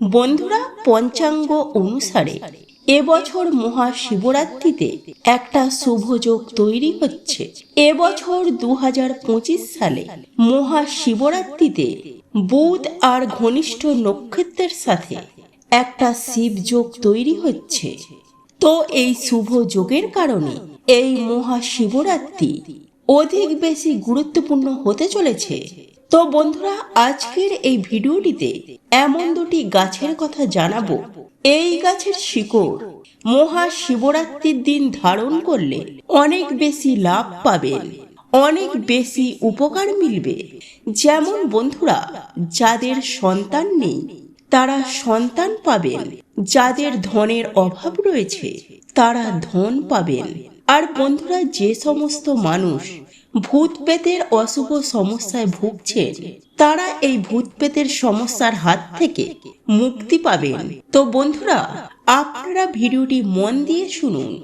বন্ধুরা পঞ্চাঙ্গ অনুসারে এবছর মহাশিবরাত্রিতে একটা শুভযোগ তৈরি হচ্ছে। এবছর দু হাজার পঁচিশ সালে মহাশিবরাত্রিতে বুধ আর ঘনিষ্ঠ নক্ষত্রের সাথে একটা শিবযোগ তৈরি হচ্ছে। তো এই শুভ যোগের কারণে এই মহাশিবরাত্রি অধিক বেশি গুরুত্বপূর্ণ হতে চলেছে। তো বন্ধুরা, আজকের এই ভিডিওটিতে এমন দুটি গাছের কথা জানাব। এই গাছের শিকড় মহাশিবরাত্রির দিন ধারণ করলে অনেক বেশি লাভ পাবেন অনেক বেশি উপকার মিলবে। যেমন বন্ধুরা, যাদের সন্তান নেই, তারা সন্তান পাবেন। যাদের ধনের অভাব রয়েছে, তারা ধন পাবেন। আর বন্ধুরা, যে সমস্ত মানুষ ভূত পেতের অশুভ সমস্যায় ভুগছেন। তারা এই ভূত পেতের সমস্যার হাত থেকে মুক্তি পাবেন। তো বন্ধুরা, আপনারা ভিডিওটি মন দিয়ে শুনুন।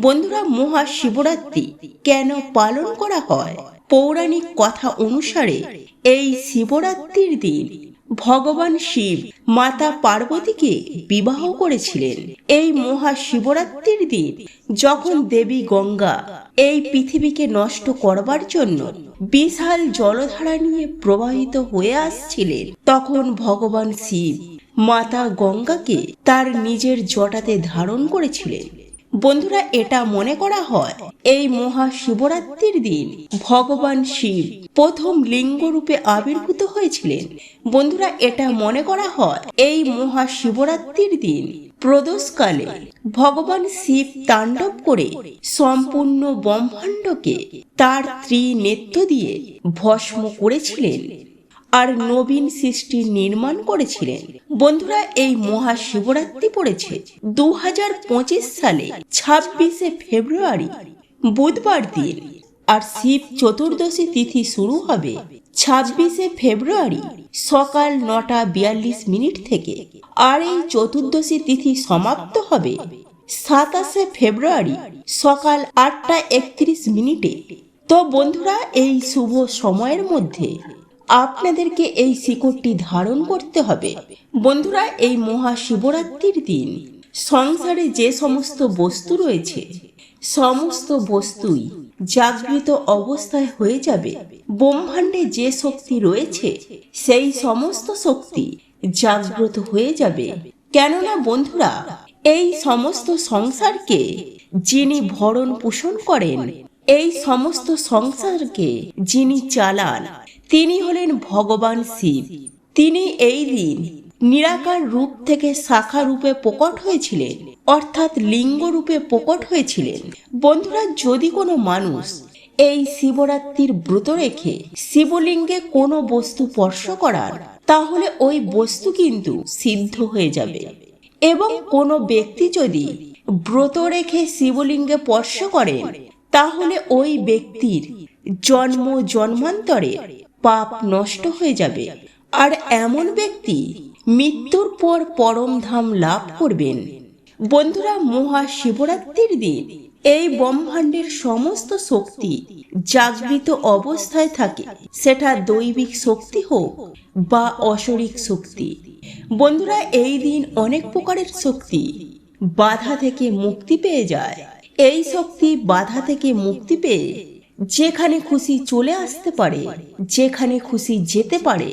বন্ধুরা মহা শিবরাত্রি কেন পালন করা হয়? পৌরাণিক কথা অনুসারে এই শিবরাত্রির দিন ভগবান শিব মাতা পার্বতীকে বিবাহ করেছিলেন। এই মহাশিবরাত্রির দিন যখন দেবী গঙ্গা এই পৃথিবীকে নষ্ট করবার জন্য বিশাল জলধারা নিয়ে প্রবাহিত হয়ে আসছিলেন, তখন ভগবান শিব মাতা গঙ্গাকে তার নিজের জটাতে ধারণ করেছিলেন। বন্ধুরা, এটা মনে করা হয় এই মহাশিবরাত্রির দিন ভগবান শিব প্রথম লিঙ্গ রূপে আবির্ভূত হয়েছিলেন। বন্ধুরা, এটা মনে করা হয় এই মহাশিবরাত্রির দিন প্রদোষকালে ভগবান শিব তাণ্ডব করে সম্পূর্ণ ব্রহ্মাণ্ডকে তার ত্রিনেত্র দিয়ে ভস্ম করেছিলেন। আর নবীন সৃষ্টি নির্মাণ করেছিলেন। বন্ধুরা, এই মহাশিবরাত্রি পড়েছে দু হাজার পঁচিশ সালে, ছাব্বিশে ফেব্রুয়ারি, বুধবার দিন। আর শিব চতুর্দশী তিথি শুরু হবে ছাব্বিশে ফেব্রুয়ারি সকাল নটা বিয়াল্লিশ মিনিট থেকে। আর এই চতুর্দশী তিথি সমাপ্ত হবে সাতাশে ফেব্রুয়ারি সকাল আটটা একত্রিশ মিনিটে। তো বন্ধুরা, এই শুভ সময়ের মধ্যে আপনাদেরকে এই শিকড়টি ধারণ করতে হবে। বন্ধুরা, এই মহাশিবরাত্রির দিন সংসারে যে সমস্ত বস্তু রয়েছে, সমস্ত বস্তুই জাগৃত অবস্থায় হয়ে যাবে। ব্রহ্মাণ্ডে যে শক্তি রয়েছে, সেই সমস্ত শক্তি জাগ্রত হয়ে যাবে। কেননা, বন্ধুরা, এই সমস্ত সংসারকে যিনি ভরণ পোষণ করেন, এই সমস্ত সংসারকে যিনি চালান তিনি হলেন ভগবান শিব। তিনি এই দিন নিরাকার রূপ থেকে শাখা রূপে প্রকট হয়েছিলেন, অর্থাৎ লিঙ্গ রূপে প্রকট হয়েছিলেন। বন্ধুরা, যদি কোনো মানুষ এই শিবরাত্রির ব্রত রেখে শিবলিঙ্গে কোনো বস্তু স্পর্শ করার, তাহলে ওই বস্তু কিন্তু সিদ্ধ হয়ে যাবে। এবং কোনো ব্যক্তি যদি ব্রত রেখে শিবলিঙ্গে স্পর্শ করেন, তাহলে ওই ব্যক্তির জন্ম জন্মান্তরে পাপ নষ্ট হয়ে যাবে। আর এমন ব্যক্তি মৃত্যুর পর পরম ধাম লাভ করবেন। বন্ধুরা, মহাশিবরাত্রির দিন এই ব্রহ্মাণ্ডের সমস্ত শক্তি জাগৃত অবস্থায় থাকে। সেটা দৈবিক শক্তি হোক বা অশরিক শক্তি। বন্ধুরা, এই দিন অনেক প্রকারের শক্তি বাধা থেকে মুক্তি পেয়ে যায়। এই শক্তি বাধা থেকে মুক্তি পেয়ে যেখানে খুশি চলে আসতে পারে, যেখানে খুশি যেতে পারে,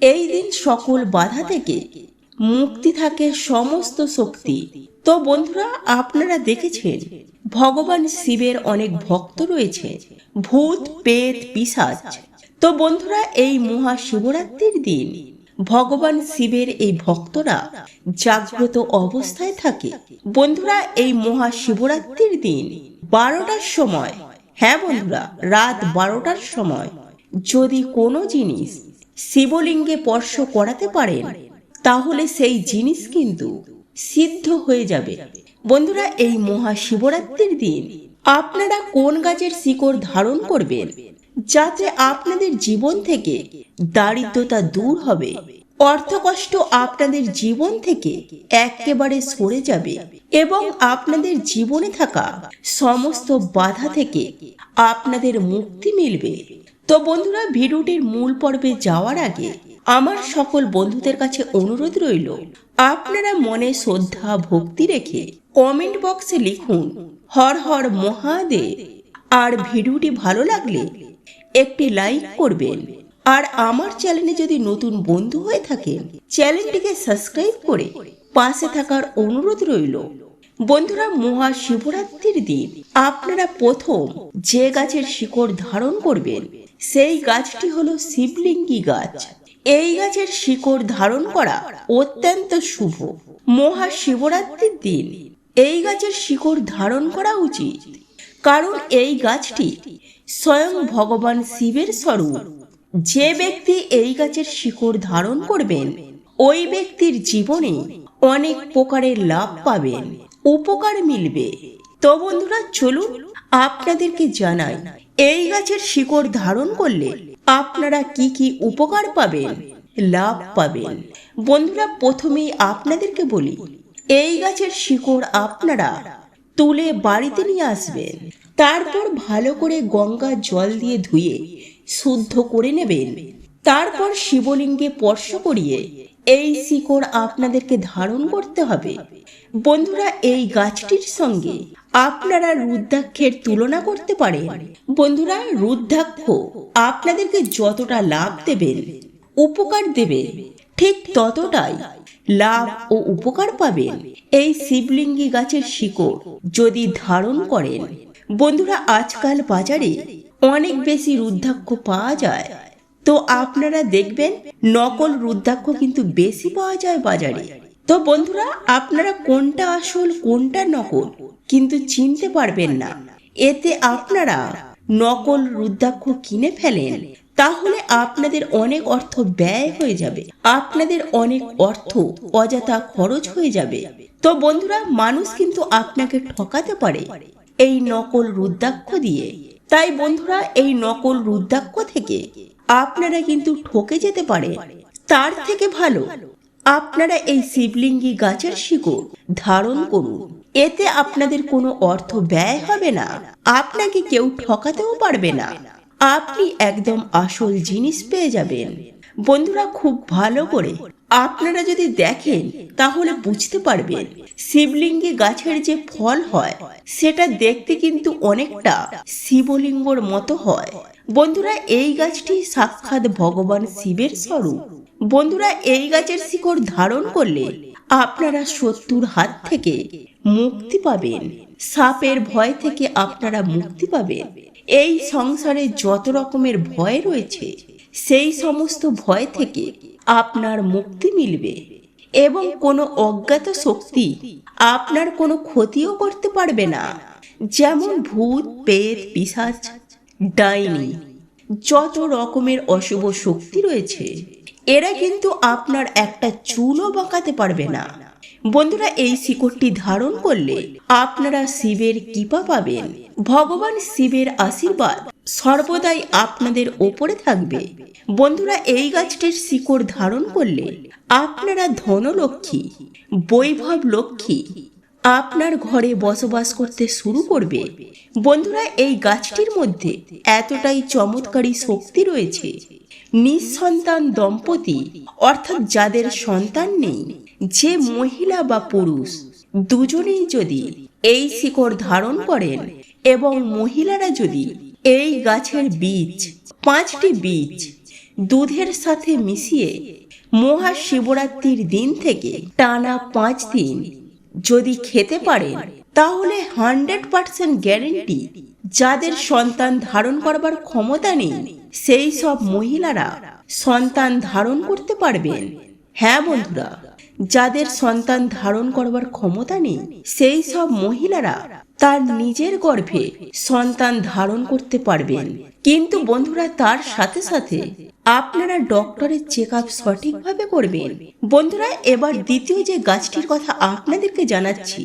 এই দিন সকল বাধা থেকে মুক্তি থাকে সমস্ত শক্তি। তো বন্ধুরা, আপনারা দেখেছেন, ভগবান শিবের অনেক ভক্ত রয়েছে, ভূত পেত পিসাচ। তো বন্ধুরা, এই মহাশিবরাত্রির দিন ভগবান শিবের এই ভক্তরা জাগ্রত অবস্থায় থাকে। বন্ধুরা, এই মহা শিবরাত্রির দিন বারোটার সময় হ্যাঁ বন্ধুরা, রাত বারোটার সময় যদি কোনো জিনিস শিবলিঙ্গে স্পর্শ করাতে পারেন, তাহলে সেই জিনিস কিন্তু সিদ্ধ হয়ে যাবে। বন্ধুরা, এই মহাশিবরাত্রির দিন আপনারা কোন গাছের শিকড় ধারণ করবেন? যাতে আপনাদের জীবন থেকে দারিদ্রতা দূর হবে। অর্থকষ্ট আপনাদের জীবন থেকে একেবারে সরে যাবে এবং আপনাদের জীবনে থাকা সমস্ত বাধা থেকে আপনাদের মুক্তি মিলবে। তো বন্ধুরা, ভিডিওটির মূল পর্বে যাওয়ার আগে আমার সকল বন্ধুদের কাছে অনুরোধ রইল, আপনারা মনে শ্রদ্ধা, ভক্তি রেখে কমেন্ট বক্সে লিখুন, হর হর মহাদেব। আর ভিডিওটি ভালো লাগলে একটি লাইক করবেন। আর আমার চ্যানেলে যদি নতুন বন্ধু হয়ে থাকেন চ্যানেলটিকে সাবস্ক্রাইব করে পাশে থাকার অনুরোধ রইল। বন্ধুরা, মহাশিবরাত্রির দিন আপনারা প্রথম যে গাছের শিকড় ধারণ করবেন, সেই গাছটি হলো শিবলিঙ্গি গাছ। এই গাছের শিকড় ধারণ করা অত্যন্ত শুভ। মহাশিবরাত্রির দিন এই গাছের শিকড় ধারণ করা উচিত। কারণ এই গাছটি স্বয়ং ভগবান শিবের স্বরূপ। যে ব্যক্তি এই গাছের শিকড় ধারণ করবেন, ওই ব্যক্তির জীবনে অনেক প্রকারের লাভ পাবেন, উপকার মিলবে। তো বন্ধুরা, চলুন আপনাদেরকে জানাই, এই গাছের শিকড় ধারণ করলে আপনারা কি কি উপকার পাবেন, লাভ পাবেন? বন্ধুরা, প্রথমেই আপনাদেরকে বলি, এই গাছের শিকড় আপনারা তুলে বাড়িতে নিয়ে আসবেন। তারপর ভালো করে গঙ্গা জল দিয়ে ধুয়ে শুদ্ধ করে নেবেন। তারপর শিবলিঙ্গে স্পর্শ করিয়ে এই শিকড় আপনাদেরকে ধারণ করতে হবে। বন্ধুরা, এই গাছটির সঙ্গে আপনারা রুদ্রাক্ষের তুলনা করতে পারেন। বন্ধুরা, রুদ্রাক্ষ আপনাদেরকে যতটা লাভ দেবেন, উপকার দেবে, ঠিক ততটাই লাভ ও উপকার পাবেন এই শিবলিঙ্গি গাছের শিকড় যদি ধারণ করেন। বন্ধুরা, আজকাল বাজারে অনেক বেশি রুদ্রাক্ষ পাওয়া যায়। তো আপনারা দেখবেন নকল রুদ্রাক্ষ কিন্তু বেশি পাওয়া যায় বাজারে। তো বন্ধুরা, আপনারা কোনটা আসল, কোনটা নকল কিন্তু চিনতে পারবেন না। এতে আপনারা নকল রুদ্রাক্ষ কিনে ফেলেন, তাহলে আপনাদের অনেক অর্থ ব্যয় হয়ে যাবে। আপনাদের অনেক অর্থ অযথা খরচ হয়ে যাবে। তো বন্ধুরা, মানুষ কিন্তু আপনাকে ঠকাতে পারে এই নকল রুদ্রাক্ষ দিয়ে। তাই বন্ধুরা, এই নকল রুদ্রাক্ষ থেকে আপনারা কিন্তু ঠকে যেতে পারে। তার থেকে ভালো, আপনারা এই শিবলিঙ্গি গাছের শিকড় ধারণ করুন। এতে আপনাদের কোনো অর্থ ব্যয় হবে না। আপনাকে কেউ ঠকাতেও পারবে না। আপনি একদম আসল জিনিস পেয়ে যাবেন। বন্ধুরা খুব ভালো করে আপনারা যদি দেখেন, তাহলে বুঝতে পারবেন শিবলিঙ্গে গাছের যে ফল হয়, সেটা দেখতে কিন্তু অনেকটা শিবলিঙ্গর মতো হয়। বন্ধুরা, এই গাছটি সাক্ষাৎ ভগবান শিবের স্বরূপ। বন্ধুরা, এই গাছের শিকড় ধারণ করলে আপনারা শত্রুর হাত থেকে মুক্তি পাবেন। সাপের ভয় থেকে আপনারা মুক্তি পাবেন। এই সংসারে যত রকমের ভয় রয়েছে সেই সমস্ত ভয় থেকে আপনার মুক্তি মিলবে এবং কোনো অজ্ঞাত শক্তি আপনার কোনো ক্ষতিও করতে পারবে না। যেমন ভূত, পেট, পিসাচ, ডাইনি, যত রকমের অশুভ শক্তি রয়েছে, এরা কিন্তু আপনার একটা চুলও বাঁকাতে পারবে না। বন্ধুরা, এই শিকড়টি ধারণ করলে আপনারা শিবের কৃপা পাবেন। ভগবান শিবের আশীর্বাদ সর্বদাই আপনাদের ওপরে থাকবে। বন্ধুরা, এই গাছটির শিকড় ধারণ করলে আপনারা ধনলক্ষ্মী বৈভব লক্ষ্মী আপনার ঘরে বসবাস করতে শুরু করবে। বন্ধুরা, এই গাছটির মধ্যে এতটাই চমৎকারী শক্তি রয়েছে। নিঃসন্তান দম্পতি, অর্থাৎ যাদের সন্তান নেই, যে মহিলা বা পুরুষ, দুজনেই যদি এই শিকড় ধারণ করেন এবং মহিলারা যদি এই গাছের বীজ, পাঁচটি বীজ দুধের সাথে মিশিয়ে মহাশিবরাত্রির দিন থেকে টানা পাঁচ দিন যদি খেতে পারেন, তাহলে হান্ড্রেড পার্সেন্ট গ্যারেন্টি যাদের সন্তান ধারণ করবার ক্ষমতা নেই, সেই সব মহিলারা সন্তান ধারণ করতে পারবেন। হ্যাঁ বন্ধুরা, যাদের সন্তান ধারণ করবার ক্ষমতা নেই, সেই সব মহিলারা তার নিজের গর্ভে সন্তান ধারণ করতে পারবেন। কিন্তু বন্ধুরা, তার সাথে সাথে আপনারা ডক্টরের চেক আপ সঠিকভাবে করবেন। বন্ধুরা, এবার দ্বিতীয় যে গাছটির কথা আপনাদেরকে জানাচ্ছি,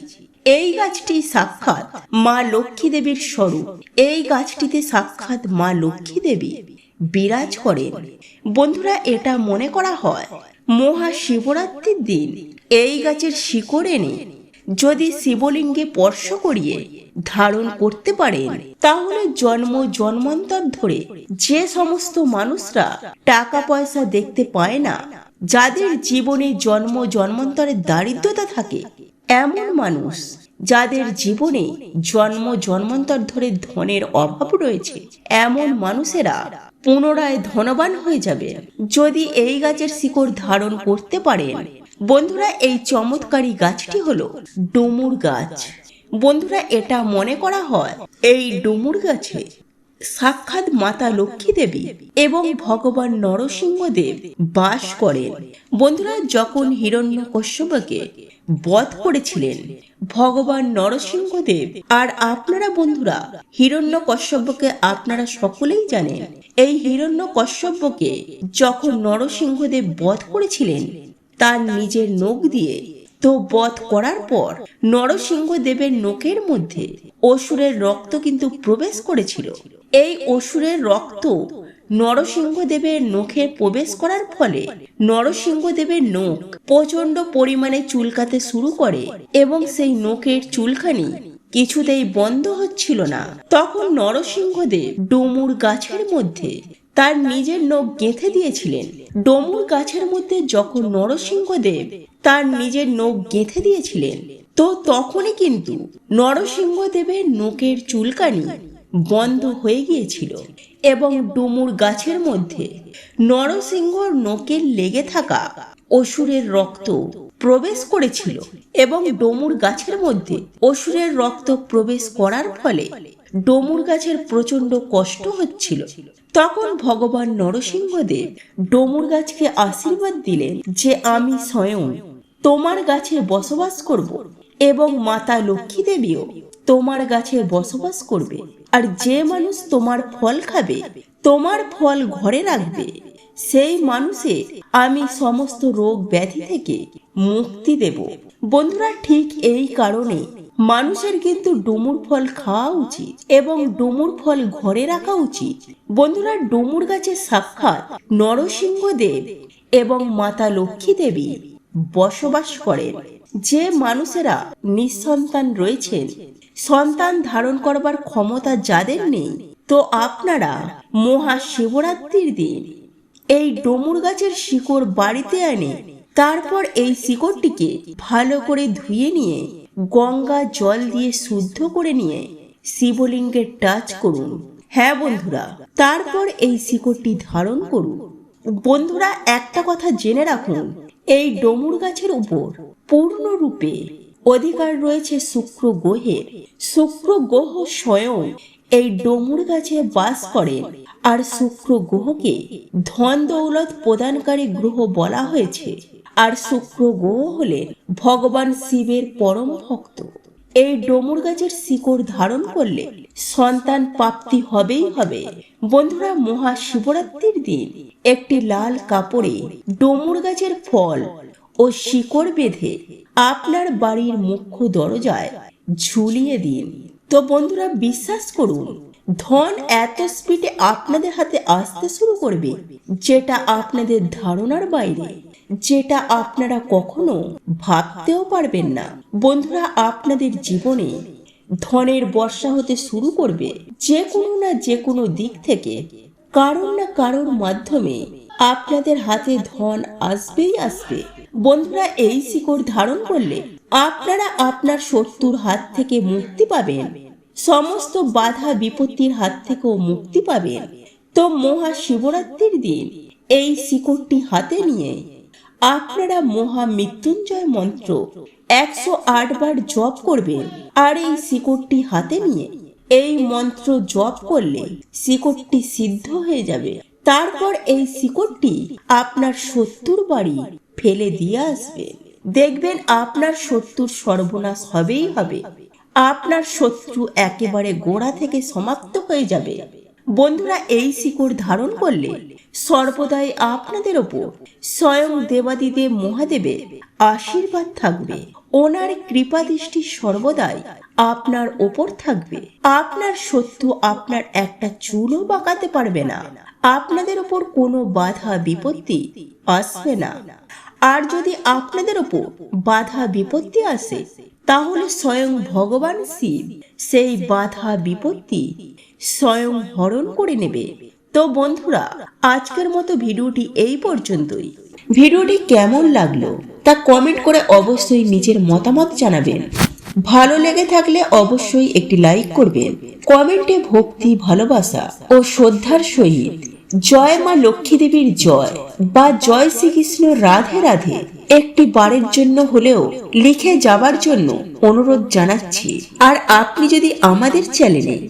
এই গাছটি সাক্ষাৎ মা লক্ষ্মী দেবীর স্বরূপ। এই গাছটিতে সাক্ষাৎ মা লক্ষ্মী দেবী বিরাজ করেন। বন্ধুরা, এটা মনে করা হয় মহা শিবরাত্রির দিন। এই গাছের শিকড় এনে যদি শিবলিঙ্গে স্পর্শ করিয়ে ধারণ করতে পারেন, তাহলে জন্ম জন্মান্তর ধরে যে সমস্ত মানুষরা টাকা পয়সা দেখতে পায় না, যাদের জীবনে জন্ম জন্মান্তরের দারিদ্রতা থাকে, এমন মানুষ যাদের জীবনে জন্ম জন্মান্তর ধরে ধনের অভাব রয়েছে, এমন মানুষেরা পুনরায় ধনবান হয়ে যাবে। যদি এই গাছের শিকড় ধারণ করতে পারেন বন্ধুরা, এই চমৎকারী গাছটি হলো ডুমুর গাছ। বন্ধুরা, এটা মনে করা হয় এই ডুমুর গাছে সাক্ষাৎ মাতা লক্ষ্মী দেবী এবং ভগবান নরসিংহদেব বাস করেন। বন্ধুরা, যখন হিরণ্য কশ্যপকে বধ করেছিলেন ভগবান নরসিংহদেব আর আপনারা বন্ধুরা হিরণ্য কশ্যপকে আপনারা সকলেই জানেন, এই হিরণ্য কশ্যপকে যখন নরসিংহদেব বধ করেছিলেন তার নিজের নখ দিয়ে। তো বধ করার পর নরসিংহ দেবের নোকের মধ্যে অসুরের রক্ত কিন্তু প্রবেশ করেছিল। এই অসুরের রক্ত নরসিংহদেবের নখে প্রবেশ করার ফলে নরসিংহদেবের নখ প্রচণ্ড পরিমাণে চুলকাতে শুরু করে এবং সেই নখের চুলখানি কিছুতেই বন্ধ হচ্ছিল না। তখন নরসিংহদেব ডুমুর গাছের মধ্যে তার নিজের নখ গেঁথে দিয়েছিলেন। ডমুর গাছের মধ্যে যখন নরসিংহদেব তার নিজের নখ গেঁথে দিয়েছিলেন, তো তখনই কিন্তু নরসিংহদেবের নখের চুলকানি বন্ধ হয়ে গিয়েছিল এবং ডুমুর গাছের মধ্যে নরসিংহর নখের লেগে থাকা অসুরের রক্ত প্রবেশ করেছিল এবং ডমুর গাছের মধ্যে অসুরের রক্ত প্রবেশ করার ফলে ডমুর গাছের প্রচণ্ড কষ্ট হচ্ছিল। তখন ভগবান নরসিংহদেব ডমুর গাছকে আশীর্বাদ দিলেন যে আমি স্বয়ং তোমার গাছে বসবাস করব এবং মাতা লক্ষ্মী দেবীও তোমার গাছে বসবাস করবে। আর যে মানুষ তোমার ফল খাবে, তোমার ফল ঘরে রাখবে, সেই মানুষের আমি সমস্ত রোগ ব্যাধি থেকে মুক্তি দেব। বন্ধুরা, ঠিক এই কারণে মানুষের কিন্তু ডুমুর ফল খাওয়া উচিত এবং ডুমুর ফল ঘরে রাখা উচিত। বন্ধুরা, ডুমুর গাছে সাক্ষাৎ নরসিংহদেব এবং মাতা লক্ষ্মী দেবী বসবাস করেন, যে মানুষেরা নিঃসন্তান রয়েছেন। সন্তান ধারণ করবার ক্ষমতা যাদের নেই, তো আপনারা মহা শিবরাত্রির দিন এই ডমুর গাছের শিকড় বাড়িতে আনে তারপর এই শিকড়টিকে ভালো করে ধুয়ে নিয়ে গঙ্গা জল দিয়ে শুদ্ধ করে নিয়ে শিবলিঙ্গের টাচ করুন। হ্যাঁ বন্ধুরা, তারপর এই শিকড়টি ধারণ করুন। বন্ধুরা, একটা কথা জেনে রাখুন, এই ডমুর গাছের উপর পূর্ণরূপে অধিকার রয়েছে শুক্র গ্রহের শুক্র গ্রহ স্বয়ং এই ডমুর গাছে বাস করেন আর শুক্র গ্রহকে ধন দৌলত প্রদানকারী গ্রহ বলা হয়েছে। আর শুক্র গ্রহ হলেন ভগবান শিবের পরম ভক্ত। এই ডমুর গাছের শিকড় ধারণ করলে সন্তান প্রাপ্তি হবেই হবে। বন্ধুরা মহা শিবরাত্রির দিন একটি লাল কাপড়ে ডমুর গাছের ফল ও শিকড় বেঁধে আপনার বাড়ির মুখ্য দরজায় ঝুলিয়ে দিন। তো বন্ধুরা, বিশ্বাস করুন, ধন এত স্পিডে আপনাদের হাতে আসতে শুরু করবে, যেটা আপনাদের ধারণার বাইরে। যেটা আপনারা কখনো ভাবতেও পারবেন না। বন্ধুরা, আপনাদের জীবনে ধনের বর্ষা হতে শুরু করবে যে কোনো না যে কোনো দিক থেকে। কারোর না কারোর মাধ্যমে আপনাদের হাতে ধন আসবেই আসবে। বন্ধুরা, এই শিকড় ধারণ করলে আপনারা আপনার শত্রুর হাত থেকে মুক্তি পাবেন। সমস্ত বাধা বিপত্তির হাত থেকেও মুক্তি পাবেন। তো মহা শিবরাত্রির দিন এই শিকড়টি হাতে নিয়ে আপনারা মহা মৃত্যুঞ্জয় মন্ত্র একশো আট বার জপ করবেন আর এই শিকড়টি হাতে নিয়ে এই মন্ত্র জপ করলে শিকড়টি সিদ্ধ হয়ে যাবে। তারপর এই শিকড়টি আপনার শত্রুর বাড়ি ফেলে দিয়ে আসবে। দেখবেন আপনার শত্রুর সর্বনাশ হবেই হবে। আপনার শত্রু একেবারে গোড়া থেকে সমাপ্ত হয়ে যাবে। বন্ধুরা, এই শিকড় ধারণ করলে সর্বদাই আপনাদের ওপর স্বয়ং দেবাদিদেব মহাদেবের আশীর্বাদ থাকবে। ওনার কৃপা দৃষ্টি সর্বদাই আপনার ওপর থাকবে। আপনার শত্রু আপনার একটা চুলও বাঁকাতে পারবে না। আপনাদের ওপর কোনো বাধা, বিপত্তি আসবে না। আর যদি আপনাদের ওপর বাধা বিপত্তি আসে, তাহলে স্বয়ং ভগবান শিব সেই বাধা বিপত্তি স্বয়ং হরণ করে নেবে। তো বন্ধুরা, আজকের মতো ভিডিওটি এই পর্যন্তই। ভিডিওটি কেমন লাগল তা কমেন্ট করে অবশ্যই নিজের মতামত জানাবেন। ভালো লেগে থাকলে অবশ্যই একটি লাইক করবেন। কমেন্টে ভক্তি, ভালোবাসা ও শ্রদ্ধার সহিত জয় মা লক্ষ্মী দেবীর জয় বা জয় শ্রীকৃষ্ণ রাধে রাধে একটি বারের জন্য হলেও লিখে যাবার জন্য অনুরোধ জানাচ্ছি। আর আপনি যদি আমাদের চ্যানেলে